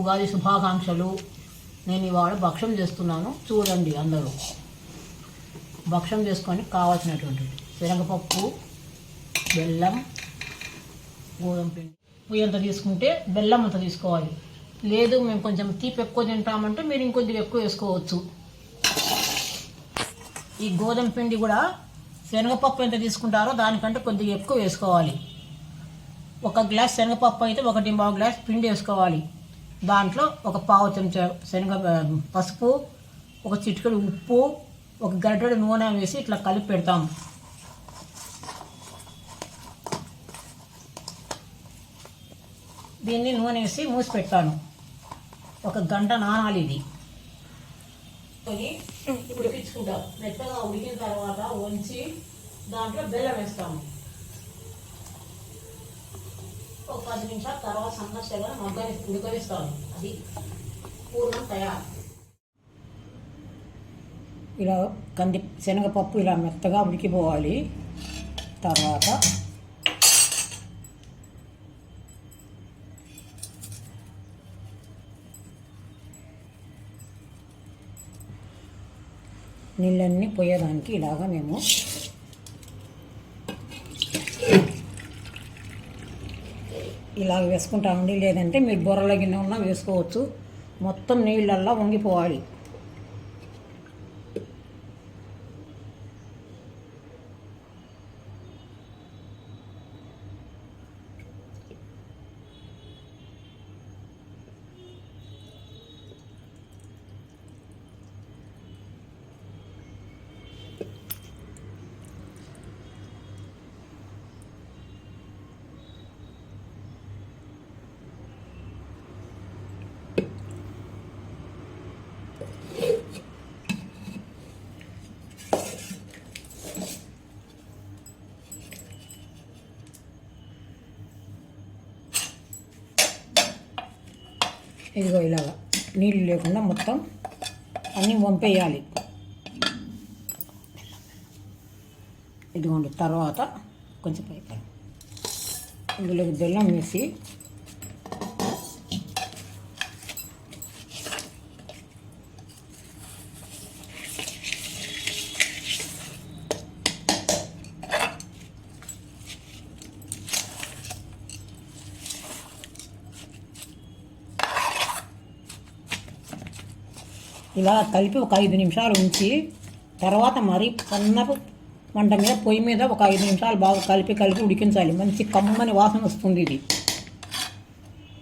ఉగాది శుభాకాంక్షలు. నేను ఇవాళ భక్ష్యం చేస్తున్నాను. చూడండి అందరూ. భక్ష్యం చేసుకొని కావాల్సినటువంటిది. శనగపప్పు బెల్లం గోధుమ పిండి. పొయ్యి అంత తీసుకుంటే బెల్లం అంత తీసుకోవాలి. లేదు మేము కొంచెం తీపి ఎక్కువ తింటామంటే మీరు ఇంకొద్దిగా ఎక్కువ వేసుకోవచ్చు. ఈ గోధుమ పిండి కూడా శనగపప్పు ఎంత తీసుకుంటారో దానికంటే కొద్దిగా ఎక్కువ వేసుకోవాలి. ఒక గ్లాస్ శనగపప్పు అయితే ఒకటి పావు గ్లాస్ పిండి వేసుకోవాలి. దాంట్లో ఒక పావు చెంచా శనగ పసుపు ఒక చిటికెడు ఉప్పు ఒక గరిటెడు నూనె వేసి ఇట్లా కలిపి పెడతాం. దీన్ని నూనె వేసి మూసి పెడతాను. ఒక గంట నానాలి ఇది. ఉడికించుకుంటాం. మెత్తగా ఉడికిన తర్వాత వంచి దాంట్లో బెల్లం వేస్తాము. ఒక పది నిమిషాల తర్వాత సమస్యగా మగ్గని ఉడకనిస్తాను అది పూర్ణం తయారు. ఇలా కంది శనగపప్పు ఇలా మెత్తగా ఉడికిపోవాలి. తర్వాత నీళ్ళన్నీ పోయేదానికి ఇలాగా మేము ఇలాగ వేసుకుంటామండి లేదంటే మీరు బొర్రల గిన్నె ఉన్నా వేసుకోవచ్చు. మొత్తం నీళ్ళల్లా వంగిపోవాలి. ఇదిగో ఇలాగా. నీళ్ళు లేకుండా మొత్తం అన్నీ వంపేయాలి. ఇదిగోండి తర్వాత కొంచెం పైకి. ఇందులోకి బెల్లం వేసి ఇలా కలిపి ఒక ఐదు నిమిషాలు ఉంచి తర్వాత మరీ సన్నపు మంట మీద పొయ్యి మీద ఒక ఐదు నిమిషాలు బాగా కలిపి కలిపి ఉడికించాలి. మంచి కమ్మని వాసన వస్తుంది ఇది.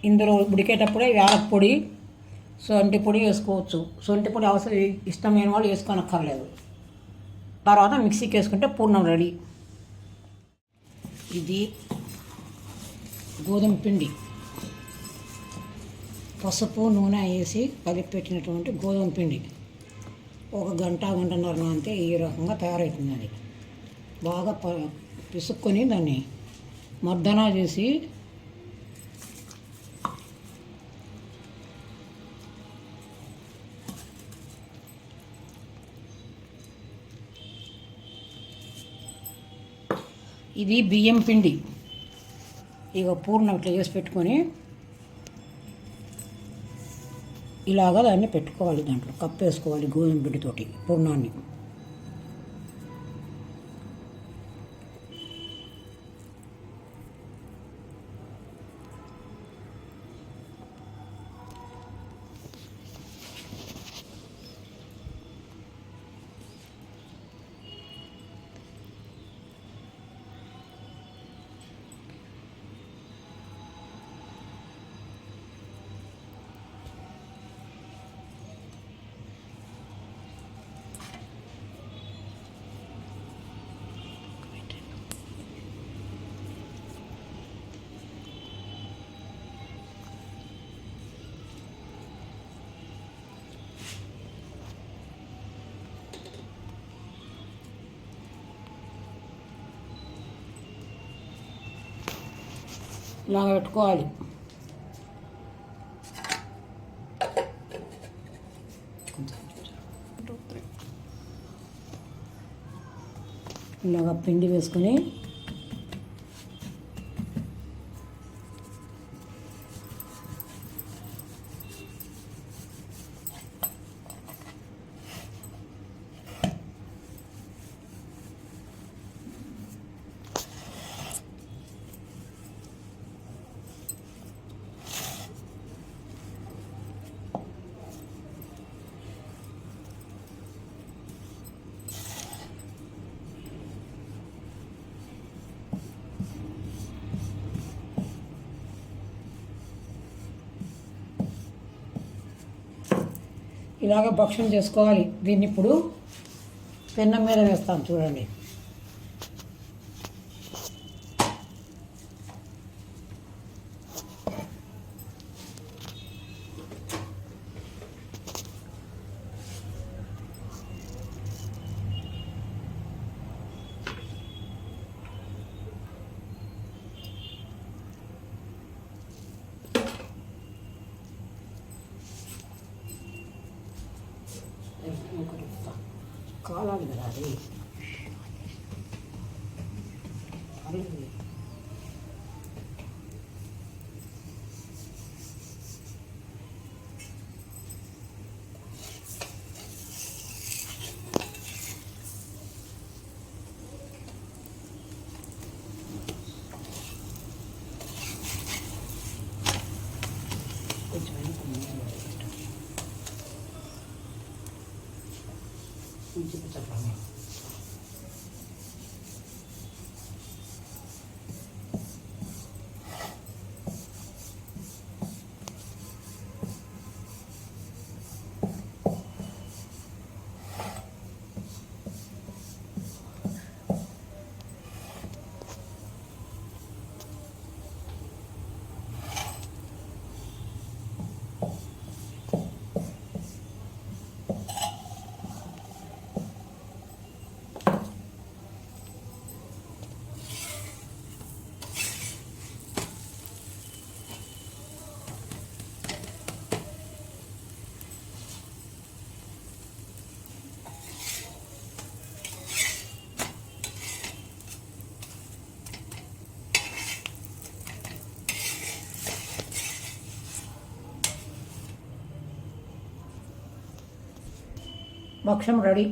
ఇందులో ఉడికేటప్పుడే యాలక పొడి సొంటి పొడి వేసుకోవచ్చు. సొంటి పొడి అవసరం ఇష్టమైన వాళ్ళు వేసుకోనక్కర్లేదు. తర్వాత మిక్సీకి వేసుకుంటే పూర్ణం రెడీ. ఇది గోధుమ పిండి. పసుపు నూనె వేసి కలిపి పెట్టినటువంటి గోధుమ పిండి. ఒక గంట గంటన్నర అంతే ఈ రకంగా తయారవుతుంది అది బాగా ప పిసుక్కొని దాన్ని మర్దన చేసి ఇది బియ్యం పిండి. ఇక పూర్ణం ఇట్లా చేసి పెట్టుకొని ఇలాగా దాన్ని పెట్టుకోవాలి దాంట్లో. కప్పేసుకోవాలి గోధుమ పిండితోటి పూర్ణాన్ని. నానబెట్టుకోవాలి. పెట్టుకోవాలి ఇలాగ పిండి వేసుకొని ఇలాగ భక్షణం చేసుకోవాలి. దీన్ని ఇప్పుడు పెన్నం మీద వేస్తాను చూడండి. なんだよあれあれこっちがよく見え你知唔知陈群？భక్షం రెడీ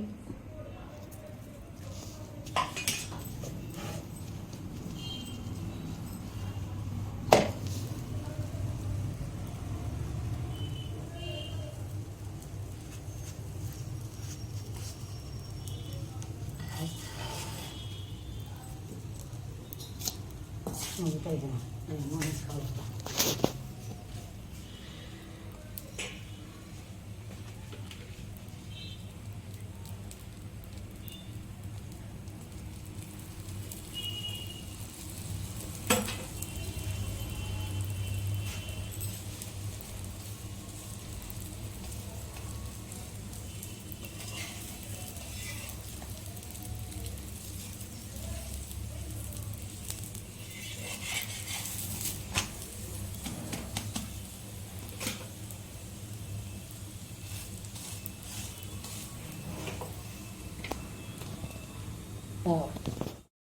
ఉంటాయి కదా నేను కలుస్తాను